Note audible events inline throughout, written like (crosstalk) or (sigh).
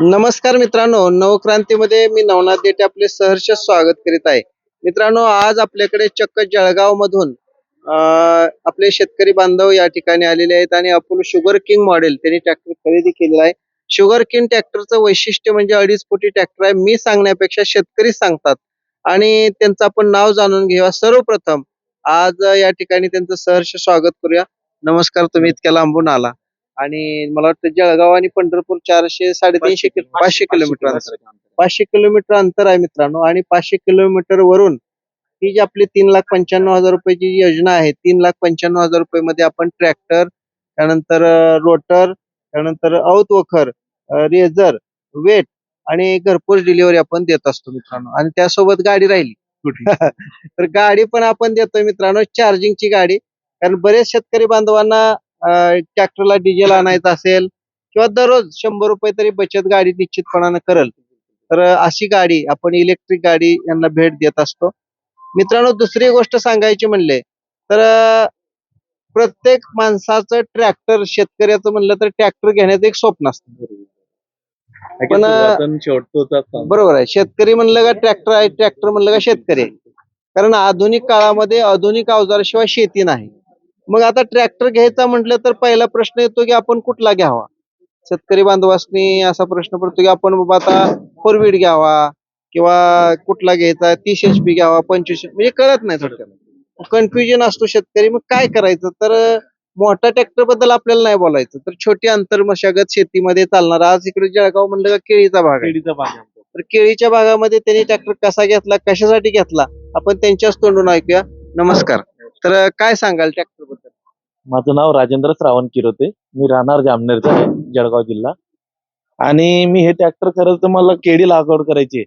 नमस्कार मित्रांनो नवक्रांतीमध्ये मी नवनाथ देठे आपले सहर्ष स्वागत करीत आहे. मित्रांनो आज आपल्याकडे चक्क जळगाव मधून आपले शेतकरी बांधव या ठिकाणी आलेले आहेत आणि अपोलो शुगर किंग मॉडेल त्यांनी ट्रॅक्टर खरेदी केलेला आहे. शुगर किंग ट्रॅक्टरचं वैशिष्ट्य म्हणजे अडीच फुटी ट्रॅक्टर आहे मी सांगण्यापेक्षा शेतकरी सांगतात. आणि त्यांचं आपण नाव जाणून घेऊया सर्वप्रथम आज या ठिकाणी त्यांचं सहर्ष स्वागत करूया. नमस्कार तुम्ही इतक्या लांबून आला. आणि मला वाटतं जळगाव आणि पंढरपूर चारशे साडेतीनशे किलो पाचशे किलोमीटर अंतर. पाचशे किलोमीटर अंतर आहे मित्रांनो. आणि पाचशे किलोमीटर वरून ही जी आपली तीन लाख पंच्याण्णव हजार रुपयाची जी योजना आहे तीन लाख पंच्याण्णव हजार रुपये मध्ये आपण ट्रॅक्टर त्यानंतर रोटर त्यानंतर औत वखर रेझर वेट आणि घरपोच डिलिव्हरी आपण देत असतो मित्रांनो. आणि त्यासोबत गाडी राहिली. (laughs) तर गाडी पण आपण देतोय मित्रांनो. चार्जिंगची गाडी. कारण बरेच शेतकरी बांधवांना ट्रॅक्टरला डिझेल आणायचं असेल किंवा दररोज शंभर रुपये तरी बचत गाडी निश्चितपणानं करल. तर अशी गाडी आपण इलेक्ट्रिक गाडी यांना भेट देत असतो. मित्रांनो दुसरी गोष्ट सांगायची म्हणले तर प्रत्येक माणसाचं ट्रॅक्टर शेतकऱ्याचं म्हणलं तर ट्रॅक्टर घेण्याचं एक स्वप्न असतं. पण. बरोबर आहे. शेतकरी म्हणलं का ट्रॅक्टर आहे ट्रॅक्टर म्हणलं का शेतकरी आहे. कारण आधुनिक काळामध्ये आधुनिक अवजाराशिवाय शेती नाही. मग आता ट्रॅक्टर घ्यायचा म्हटलं तर पहिला प्रश्न येतो की आपण कुठला घ्यावा? शेतकरी बांधवासनी असा प्रश्न पडतो की आपण बाबा आता फोर व्हील घ्यावा किंवा कुठला घ्यायचा? तीस एच पी घ्यावा पंचवीस म्हणजे कळत नाही थोडक्यात कन्फ्युजन असतो शेतकरी. मग काय करायचं? तर मोठ्या ट्रॅक्टरबद्दल आपल्याला नाही बोलायचं. तर छोटी अंतर्मशागत शेतीमध्ये चालणार. आज इकडे जळगाव म्हणलं का केळीचा भाग केळीचा भाग. तर केळीच्या भागामध्ये त्यांनी ट्रॅक्टर कसा घेतला? कशासाठी घेतला? आपण त्यांच्याच तोंडून ऐकूया. नमस्कार. तर काय सांगाल ट्रॅक्टरबद्दल? माझं नाव राजेंद्र श्रावण किरोते. मी राहणार जामनेरचा आहे जळगाव जिल्हा. आणि मी हे ट्रॅक्टर खरंच तर मला केळी लागवड करायची आहे.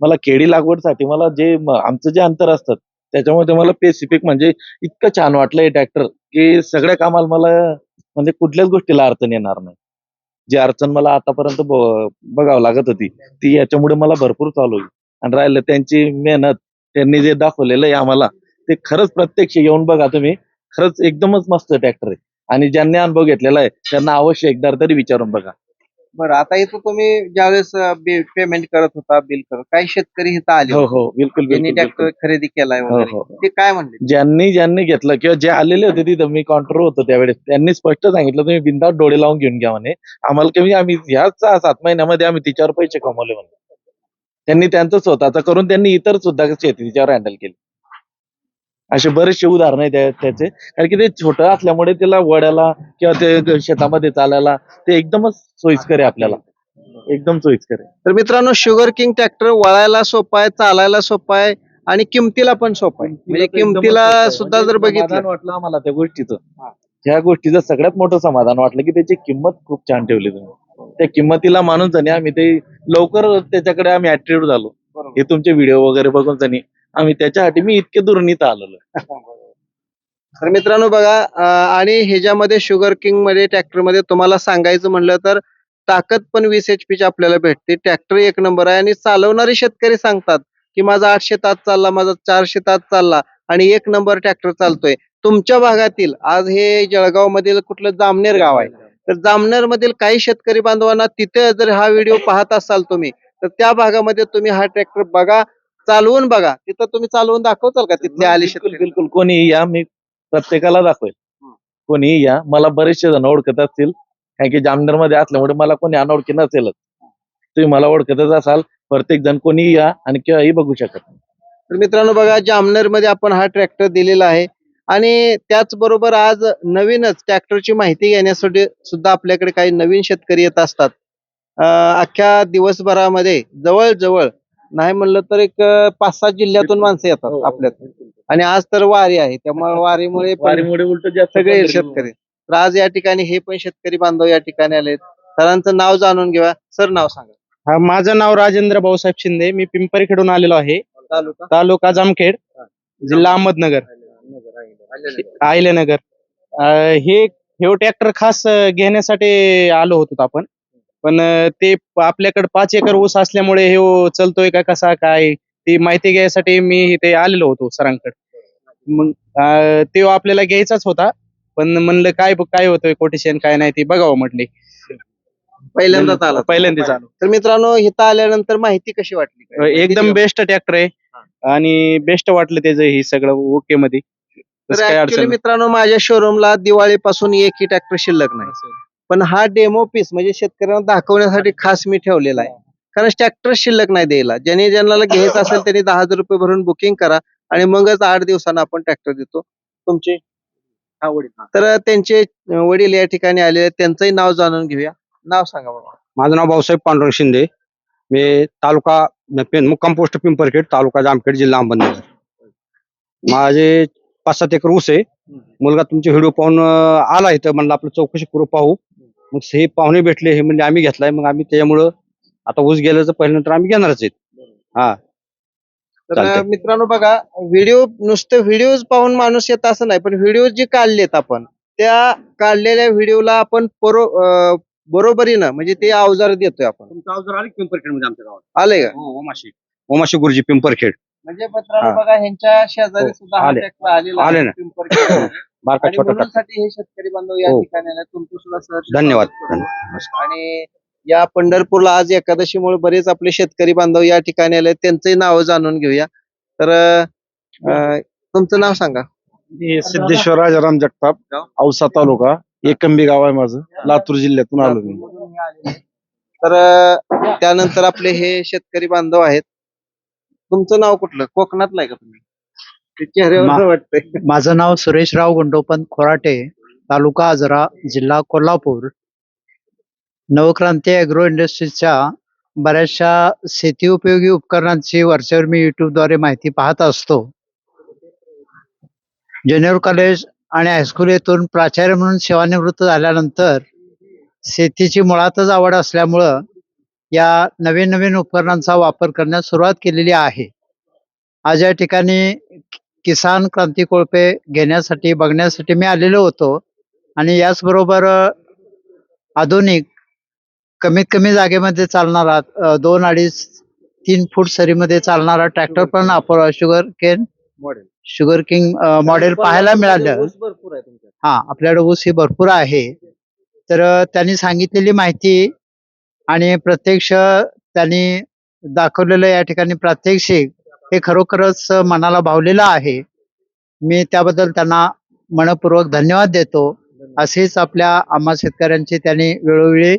मला केळी लागवडसाठी मला जे आमचं जे अंतर असतात त्याच्यामध्ये मला स्पेसिफिक म्हणजे इतकं छान वाटलं हे ट्रॅक्टर की सगळ्या कामाला मला म्हणजे कुठल्याच गोष्टीला अडचण येणार नाही. जी अडचण मला आतापर्यंत ब- बघावं लागत होती ती याच्यामुळे मला भरपूर चालू होईल. आणि राहिलं त्यांची मेहनत त्यांनी जे दाखवलेलं आहे आम्हाला ते खरंच प्रत्यक्ष येऊन बघा तुम्ही. खरंच एकदमच मस्त ट्रॅक्टर आहे. आणि ज्यांनी अनुभव घेतलेला आहे त्यांना अवश्य एकदा तरी विचारून बघा. बरं आता इथं तुम्ही ज्यावेळेस पेमेंट करत होता बिल करत काही शेतकरी इथं आले हो. हो बिलकुल त्यांनी बिलकुल. ट्रॅक्टर. खरेदी केलाय हो वगैरे. हो. ते काय म्हणले? ज्यांनी ज्यांनी घेतलं किंवा जे आलेले होते तिथं मी काउंटर होतो त्यावेळेस त्यांनी स्पष्ट सांगितलं तुम्ही बिंदात डोळे लावून घेऊन घ्या म्हणे. आम्हाला कमी आम्ही ह्याच सहा सात महिन्यामध्ये आम्ही तिच्यावर पैसे कमवले म्हणे. त्यांनी त्यांचं स्वतःचं करून त्यांनी इतर सुद्धा शेती तिच्यावर हँडल केली. असे बरेचसे उदाहरण त्या- त्याचे. कारण की ते छोटं असल्यामुळे त्याला वड्याला किंवा ते शेतामध्ये चालायला ते एकदमच सोयीस्कर आहे आपल्याला. एकदम सोयीस्कर आहे. तर मित्रांनो शुगर किंग ट्रॅक्टर वळायला सोपा आहे चालायला सोपा आहे आणि किमतीला पण सोपा आहे. म्हणजे किमतीला सुद्धा जर बघितलं वाटलं आम्हाला त्या गोष्टीचं. ह्या गोष्टीचं सगळ्यात मोठं समाधान वाटलं की त्याची किंमत खूप छान ठेवली तुम्ही. त्या किंमतीला मानून जणी आम्ही ते लवकर त्याच्याकडे आम्ही ऍट्रिब्यूट झालो. हे तुमचे व्हिडिओ वगैरे बघून जणी आम्ही त्याच्यासाठी मी इतके दुरून इथं आलेलो (laughs) तर मित्रांनो बघा आणि ह्याच्यामध्ये शुगर किंगमध्ये ट्रॅक्टरमध्ये तुम्हाला सांगायचं म्हणलं तर ताकद पण वीस एच ची आपल्याला भेटते. ट्रॅक्टर एक नंबर आहे आणि चालवणारे शेतकरी सांगतात की माझा आठशे तास चालला माझा चारशे तास चालला आणि एक नंबर ट्रॅक्टर चालतोय. तुमच्या भागातील आज हे जळगाव मधील कुठलं जामनेर गाव आहे. तर जामनेर मधील काही शेतकरी बांधवांना तिथे जर हा व्हिडिओ पाहत असाल तुम्ही तर त्या भागामध्ये तुम्ही हा ट्रॅक्टर बघा चालवून बघा. तिथं तुम्ही चालवून दाखवताल का तिथले आले बिलकुल बिलकुल. कोणीही या मी प्रत्येकाला दाखवेल. कोणीही या. मला बरेचसे जण ओळखत असतील. कारण की जामनेरमध्ये असल्यामुळे मला कोणी अनोळखी नसेलच. तुम्ही मला ओळखतच असाल. प्रत्येक जण कोणीही या आणि केव्हाही बघू शकत तर मित्रांनो बघा जामनेरमध्ये आपण हा ट्रॅक्टर दिलेला आहे. आणि त्याचबरोबर आज नवीनच ट्रॅक्टरची माहिती घेण्यासाठी सुद्धा आपल्याकडे काही नवीन शेतकरी येत असतात. अं, अख्ख्या दिवसभरामध्ये जवळजवळ नाही म्हणलं तर एक पाच सात जिल्ह्यातून माणसं येतात आपल्यात. आणि आज तर वारी आहे त्यामुळे (laughs) वारीमुळे पण वारीमुळे उलट जास्त सगळे शेतकरी. तर आज या ठिकाणी हे पण शेतकरी बांधव या ठिकाणी आलेत. सरांचं नाव जाणून घेऊया. सर नाव सांगा. हा माझं नाव राजेंद्र भाऊसाहेब शिंदे. मी पिंपरीखेडून आलेलो आहे. तालुका? तालुका जामखेड जिल्हा अहमदनगर. आहिलेनगर अं, हे हे ट्रॅक्टर खास अं, घेण्यासाठी आलो होतो आपण. पण ते आपल्याकडे पाच एकर ऊस असल्यामुळे हे चलतोय का कसा काय? ती माहिती घ्यायसाठी मी इथे आलेलो होतो सरांकडे. मग ते आपल्याला घ्यायचाच होता. पण म्हणलं काय काय होतोय कोटेशन काय नाही ते बघावं म्हटले. पहिल्यांदाच आला. पहिल्यांदाच आलो. तर मित्रांनो इथं आल्यानंतर माहिती कशी वाटली? एकदम बेस्ट ट्रॅक्टर आहे. आणि बेस्ट वाटलं त्याचं हे सगळं ओके मध्ये. मित्रांनो माझ्या शोरूमला दिवाळीपासून एकही ट्रॅक्टर शिल्लक नाही. पण हा डेमो पीस म्हणजे शेतकऱ्यांना दाखवण्यासाठी खास मी ठेवलेला आहे. कारण ट्रॅक्टर शिल्लक नाही द्यायला. ज्याने ज्यांना घ्यायचं असेल त्यांनी दहा हजार रुपये भरून बुकिंग करा आणि मगच आठ दिवसांना आपण ट्रॅक्टर देतो. तुमचे? तर त्यांचे वडील या ठिकाणी आलेले आहेत. त्यांचंही नाव जाणून घेऊया. नाव सांगा बाबा माझं नाव भाऊसाहेब पांडुरंग शिंदे. मी तालुका मुक्काम पोस्ट पिंपरखेड तालुका जामखेड जिल्हा अहमदनगर. माझे पाच सात एकर ऊस आहे. मुलगा तुमचे व्हिडिओ पाहून आला इथं. म्हणलं आपलं चौकशी करू पाहू. मग हे पाहुणे भेटले हे म्हणजे आम्ही घेतलाय मग आम्ही त्याच्यामुळं आता ऊस गेलं तर पहिल्यानंतर आम्ही घेणारच आहेत हा तर चालतंय. मित्रांनो बघा व्हिडिओ नुसते व्हिडिओ पाहून माणूस येत असं नाही पण व्हिडिओ जे काढलेत आपण त्या काढलेल्या व्हिडिओला आपण परो अं, बरोबरीनं म्हणजे ते अवजार देतोय आपण तुमचं जर आले पिंपरखेडमध्ये आमच्या गावात आले का हो ओमाशी ओमाशी गुरुजी पिंपरखेड म्हणजे मित्रांनो हा. बघा ह्यांच्या शेजारी हो, सुद्धा हा आले. ट्रॅक्टर आलेला आले आहे ना. पिंपरखेडमध्ये. बारका छोटा हे शेतकरी बांधव या हो. ठिकाणी आले तुमचं सुद्धा सहर्ष धन्यवाद. स्वागत करतो. आणि या पंढरपूरला आज एकादशीमुळे बरेच आपले शेतकरी बांधव या ठिकाणी आले त्यांचंही नाव जाणून घेऊया. तर अं, तुमचं नाव सांगा. मी सिद्धेश्वर राजाराम जगताप औसा तालुका एकंबी गाव आहे माझं. लातूर जिल्ह्यातून आलो मी. तर अं, त्यानंतर आपले हे शेतकरी बांधव आहेत. तुमचं नाव कुठलं? कोकणातलं आहे का तुम्ही? चेहऱ्यावर वाटतंय. माझं नाव सुरेशराव गुंडोपंत खोराटे तालुका आजरा जिल्हा कोल्हापूर. नवक्रांती अॅग्रो इंडस्ट्रीजच्या बऱ्याचशा शेती उपयोगी उपकरणांची वरच्यावर मी युट्यूबद्वारे माहिती पाहत असतो. ज्युनियर कॉलेज आणि हायस्कूल येथून प्राचार्य म्हणून सेवानिवृत्त झाल्यानंतर शेतीची मुळातच आवड असल्यामुळं या नवीन नवीन उपकरणांचा वापर करण्यास सुरुवात केलेली आहे. आज या ठिकाणी किसान क्रांती कोळपे घेण्यासाठी बघण्यासाठी मी आलेलो होतो. आणि याचबरोबर आधुनिक कमीत कमी जागेमध्ये चालणारा दोन अडीच तीन फूट सरीमध्ये चालणारा ट्रॅक्टर पण आपण sugar cane model. Sugar king model पाहायला मिळालं. हा आपल्याकडे ऊस ही भरपूर आहे. तर त्यांनी सांगितलेली माहिती आणि प्रत्यक्ष त्यांनी दाखवलेलं या ठिकाणी प्रात्यक्षिक हे खरोखरच मनाला भावलेलं आहे. मी त्याबद्दल त्यांना मनपूर्वक धन्यवाद देतो. असेच आपल्या आम्हा शेतकऱ्यांची त्यांनी वेळोवेळी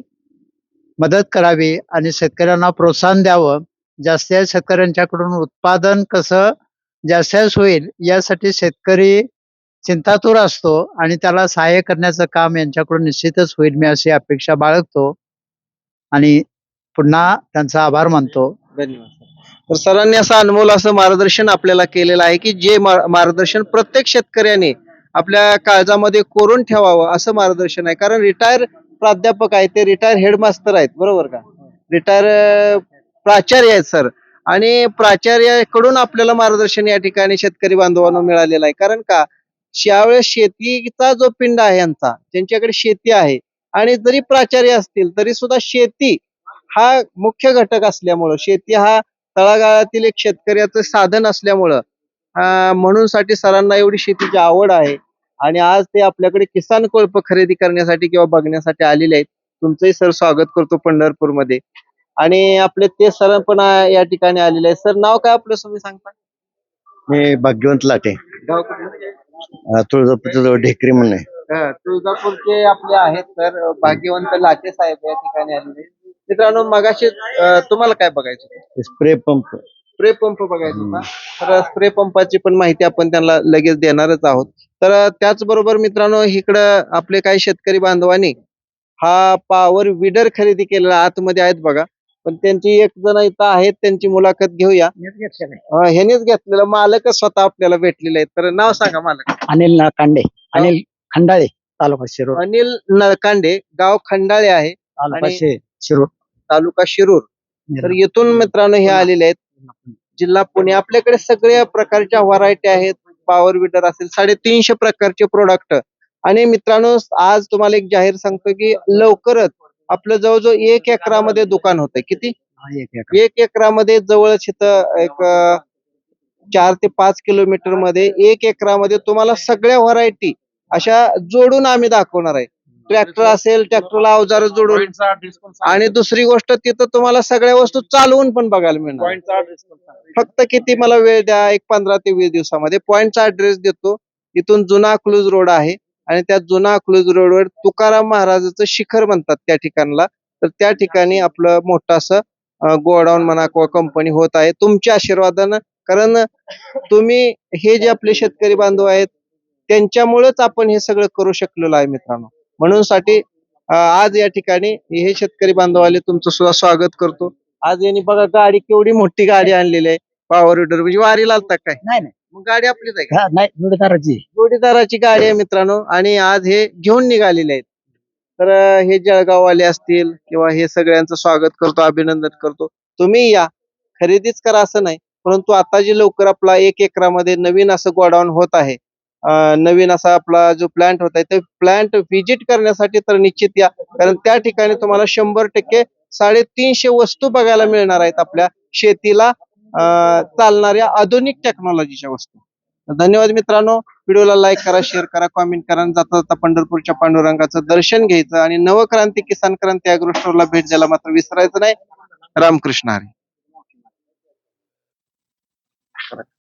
मदत करावी आणि शेतकऱ्यांना प्रोत्साहन द्यावं. जास्तीत जास्त शेतकऱ्यांच्याकडून उत्पादन कसं जास्तीत जास्त होईल यासाठी शेतकरी चिंतातूर असतो आणि त्याला सहाय्य करण्याचं काम यांच्याकडून निश्चितच होईल मी अशी अपेक्षा बाळगतो. आणि पुन्हा त्यांचा आभार मानतो. धन्यवाद. तर सरांनी असं अनमोल असं मार्गदर्शन आपल्याला केलेलं आहे की जे मार्गदर्शन प्रत्येक शेतकऱ्याने आपल्या काळजामध्ये कोरून ठेवावं असं मार्गदर्शन आहे. कारण रिटायर प्राध्यापक आहेत ते रिटायर हेडमास्टर आहेत. बरोबर का? रिटायर प्राचार्य आहेत सर. आणि प्राचार्याकडून आपल्याला मार्गदर्शन या ठिकाणी शेतकरी बांधवांना मिळालेलं आहे. कारण का? यावेळेस शेतीचा जो पिंड आहे यांचा त्यांच्याकडे शेती आहे. आणि जरी प्राचार्य असतील तरी सुद्धा शेती हा मुख्य घटक असल्यामुळं शेती हा तळागाळातील एक शेतकऱ्याचं साधन असल्यामुळं म्हणून साठी सरांना एवढी शेतीची आवड आहे. आणि आज ते आपल्याकडे किसान कोळप खरेदी करण्यासाठी किंवा बघण्यासाठी आलेले आहेत. तुमचंही सर स्वागत करतो पंढरपूरमध्ये. आणि आपले ते सर पण या ठिकाणी आलेले आहेत. सर नाव काय आपलं तुम्ही सांगता? मी भाग्यवंत लाटे. गाव कुठलं? अं, तुळजापूरच्या जवळ ढेकरी म्हणून आहे. हा, तुळजापूरचे आपले आहेत तर भाग्यवंत लाटे साहेब या ठिकाणी आलेले आहेत. मित्रांनो मगाशी अं, तुम्हाला काय बघायचं होतं? Spray pump. स्प्रे पंप बघायचा होता. तर स्प्रे पंपाची पण माहिती आपण त्यांना लगेच देणारच आहोत. तर त्याचबरोबर मित्रांनो इकडं आपले काही शेतकरी बांधवांनी हा पॉवर विडर खरेदी केलेला आतमध्ये आहेत बघा. पण त्यांची एक जण इथं आहेत त्यांची मुलाखत घेऊया. अं, ह्यानेच घेतलेलं. मालकच स्वतः आपल्याला भेटलेले आहेत. तर नाव सांगा मालक. अनिल नाकांडे अनिल खंडाळे तालुका शिरूर अनिल नळकांडे गाव खंडाळे आहे. तालुका आणि- शे- शिरूर तालुका शिरूर. तर येथून मित्रांनो हे आलेले आहेत. जिल्हा पुणे. आपल्याकडे सगळ्या प्रकारच्या व्हरायटी आहेत. पॉवर विडर असेल साडेतीनशे प्रकारचे प्रोडक्ट आणि मित्रांनो आज तुम्हाला एक जाहीर सांगतो की लवकरच आपलं जवळजवळ एक एकरामध्ये दुकान होतंय. किती? एक एकर. एक एकरामध्ये जवळच इथं एक चार ते पाच किलोमीटरमध्ये एक एकरामध्ये तुम्हाला सगळ्या व्हरायटी अशा जोडून आम्ही दाखवणार आहे. ट्रॅक्टर असेल ट्रॅक्टरला अवजार जोडून आणि दुसरी गोष्ट तिथं तुम्हाला सगळ्या वस्तू चालवून पण बघायला मिळणार. फक्त किती मला वेळ द्या एक पंधरा ते वीस दिवसामध्ये. पॉइंटचा ऍड्रेस देतो. इथून जुना अकलूज रोड आहे आणि त्या जुना अकलूज रोडवर तुकाराम महाराजाचं शिखर म्हणतात त्या ठिकाणला. तर त्या ठिकाणी आपलं मोठं असं गोडाऊन म्हणा किंवा कंपनी होत आहे. तुमच्या आशीर्वादानं कारण तुम्ही हे जे आपले शेतकरी बांधव आहेत त्यांच्यामुळेच आपण हे सगळं करू शकलेलो आहे मित्रांनो. म्हणून साठी आज या ठिकाणी हे शेतकरी बांधव आले तुमचं सुद्धा स्वागत करतो. आज यांनी बघा गाडी केवढी मोठी गाडी आणलेली आहे. पॉवर विडर म्हणजे वारीला आलता काय? नाही नाही. मग गाडी आपलीच आहे का? नाही जोडीदाराची. जोडीदाराची गाडी आहे मित्रांनो. आणि आज हे घेऊन निघालेले आहेत. तर अं, हे जळगाववाले असतील किंवा हे सगळ्यांचं स्वागत करतो अभिनंदन करतो. तुम्ही या. खरेदीच करा असं नाही. परंतु आता जे लवकर आपला एक एकरामध्ये नवीन असं गोडाऊन होत आहे नवीन असा आपला जो प्लांट होत आहे ते प्लांट व्हिजिट करण्यासाठी तर निश्चित या. कारण त्या ठिकाणी तुम्हाला शंभर टक्के साडेतीनशे वस्तू बघायला मिळणार आहेत आपल्या शेतीला चालणाऱ्या आधुनिक टेक्नॉलॉजीच्या वस्तू. धन्यवाद मित्रांनो. व्हिडिओला लाईक करा शेअर करा कॉमेंट करा जाता जाता पंढरपूरच्या पांडुरंगाचं दर्शन घ्यायचं आणि नवक्रांती किसान क्रांती अॅग्रो स्टोअरला भेट द्यायला मात्र विसरायचं नाही. रामकृष्ण हरी.